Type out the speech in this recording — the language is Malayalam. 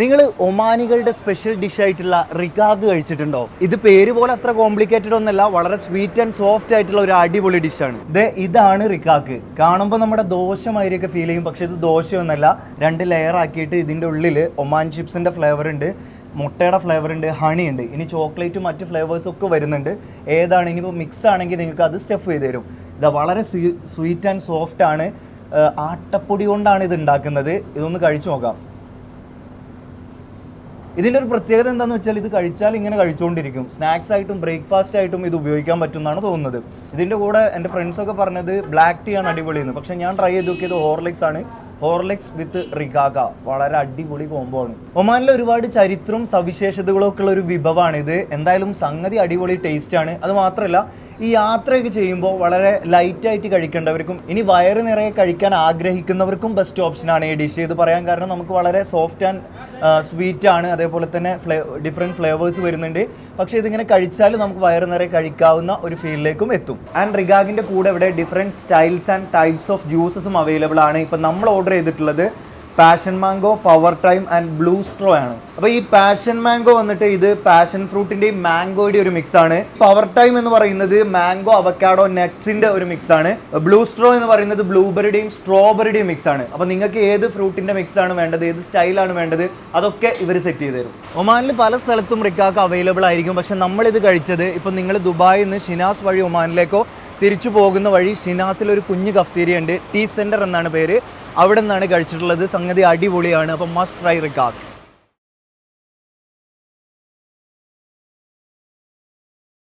നിങ്ങൾ ഒമാനികളുടെ സ്പെഷ്യൽ ഡിഷ് ആയിട്ടുള്ള റിക്കാഗ് കഴിച്ചിട്ടുണ്ടോ? ഇത് പേര് പോലെ അത്ര കോംപ്ലിക്കേറ്റഡ് ഒന്നല്ല വളരെ സ്വീറ്റ് ആൻഡ് സോഫ്റ്റ് ആയിട്ടുള്ള ഒരു അടിപൊളി ഡിഷാണ് ഇത് ഇതാണ് റിക്കാക്ക് കാണുമ്പോൾ നമ്മുടെ ദോശമായിരിക്കും ഫീൽ ചെയ്യും പക്ഷേ ഇത് ദോശയൊന്നല്ല. രണ്ട് ലെയർ ആക്കിയിട്ട് ഇതിന്റെ ഉള്ളിൽ ഒമാൻ ചിപ്സിന്റെ ഫ്ലേവർ ഉണ്ട് മുട്ടയുടെ ഫ്ലേവർ ഉണ്ട് ഹണി ഉണ്ട്. ഇനി ചോക്ലേറ്റ് മറ്റ് ഫ്ലേവേഴ്സ് ഒക്കെ വരുന്നുണ്ട്. ഏതാണ്? ഇനിയിപ്പോൾ മിക്സ് ആണെങ്കിൽ നിങ്ങൾക്ക് അത് സ്റ്റഫ് ചെയ്ത് തരും. ഇത് വളരെ സ്വീറ്റ് ആൻഡ് സോഫ്റ്റ് ആണ്. ആട്ടപ്പൊടി കൊണ്ടാണ് ഇത് ഉണ്ടാക്കുന്നത്. ഇതൊന്ന് കഴിച്ചു നോക്കാം. ഇതിന്റെ ഒരു പ്രത്യേകത എന്താണെന്ന് വെച്ചാൽ ഇത് കഴിച്ചാൽ ഇങ്ങനെ കഴിച്ചുകൊണ്ടിരിക്കും. സ്നാക്സ് ആയിട്ടും ബ്രേക്ക്ഫാസ്റ്റ് ആയിട്ടും ഇത് ഉപയോഗിക്കാൻ പറ്റും എന്നാണ് തോന്നുന്നത്. ഇതിന്റെ കൂടെ എന്റെ ഫ്രണ്ട്സൊക്കെ പറഞ്ഞത് ബ്ലാക്ക് ടീ ആണ് അടിപൊളിയെന്ന്. പക്ഷേ ഞാൻ ട്രൈ ചെയ്ത് നോക്കിയത് ഹോർലിക്സ് ആണ്. ഹോർലിക്സ് വിത്ത് റിഗാഗ വളരെ അടിപൊളി കോംബോ ആണ്. ഒമാനിലെ ഒരുപാട് ചരിത്രവും സവിശേഷതകളും ഒക്കെ ഉള്ള ഒരു വിഭവമാണ് ഇത്. എന്തായാലും സംഗതി അടിപൊളി ടേസ്റ്റ് ആണ്. അത് മാത്രമല്ല ഈ യാത്രയൊക്കെ ചെയ്യുമ്പോൾ വളരെ ലൈറ്റായിട്ട് കഴിക്കേണ്ടവർക്കും ഇനി വയറ് നിറയെ കഴിക്കാൻ ആഗ്രഹിക്കുന്നവർക്കും ബെസ്റ്റ് ഓപ്ഷനാണ് ഈ ഡിഷ് ഇത് പറയാൻ കാരണം നമുക്ക് വളരെ സോഫ്റ്റ് ആൻഡ് സ്വീറ്റ് ആണ്. അതേപോലെ തന്നെ ഫ്ലേ ഡിഫറെന്റ് ഫ്ലേവേഴ്സ് വരുന്നുണ്ട്. പക്ഷേ ഇതിങ്ങനെ കഴിച്ചാൽ നമുക്ക് വയറ് നിറയെ കഴിക്കാവുന്ന ഒരു ഫീലിലേക്കും എത്തും. ആൻഡ് റിഗാഗിന്റെ കൂടെ ഇവിടെ different styles and types of ജ്യൂസസും available ആണ്. ഇപ്പം നമ്മൾ ഓർഡർ ചെയ്തിട്ടുള്ളത് passion mango power time and blue straw ആണ്. അപ്പോൾ ഈ പാഷൻ മാംഗോ വന്നിട്ട് ഇത് പാഷൻ ഫ്രൂട്ടിന്റെയും മാംഗോയുടെ ഒരു മിക്സ് ആണ്. പവർ ടൈം എന്ന് പറയുന്നത് മാംഗോ അവക്കാഡോ നെറ്റ്സിന്റെ ഒരു മിക്സ് ആണ്. ബ്ലൂ സ്ട്രോ എന്ന് പറയുന്നത് ബ്ലൂബെറിയുടെയും സ്ട്രോബെറിയുടെയും മിക്സ് ആണ്. അപ്പോൾ നിങ്ങൾക്ക് ഏത് ഫ്രൂട്ടിന്റെ മിക്സ് ആണ് വേണ്ടത് ഏത് സ്റ്റൈലാണ് വേണ്ടത് അതൊക്കെ ഇവർ സെറ്റ് ചെയ്ത് തരും. ഒമാനിൽ പല സ്ഥലത്തും റിക്കാക്ക് അവൈലബിൾ ആയിരിക്കും. പക്ഷെ നമ്മളിത് കഴിച്ചത് ഇപ്പൊ നിങ്ങൾ ദുബായിൽ നിന്ന് ഷിനാസ് വഴി ഒമാനിലേക്കോ തിരിച്ചു പോകുന്ന വഴി ഷിനാസിൽ ഒരു കുഞ്ഞു കഫ്തീരിയ ഉണ്ട്. ടീ സെന്റർ എന്നാണ് പേര്. അവിടെ നിന്നാണ് കഴിച്ചിട്ടുള്ളത്. സംഗതി അടിപൊളിയാണ്. അപ്പം മസ്റ്റ് ട്രൈ റിക്കാക്ക്.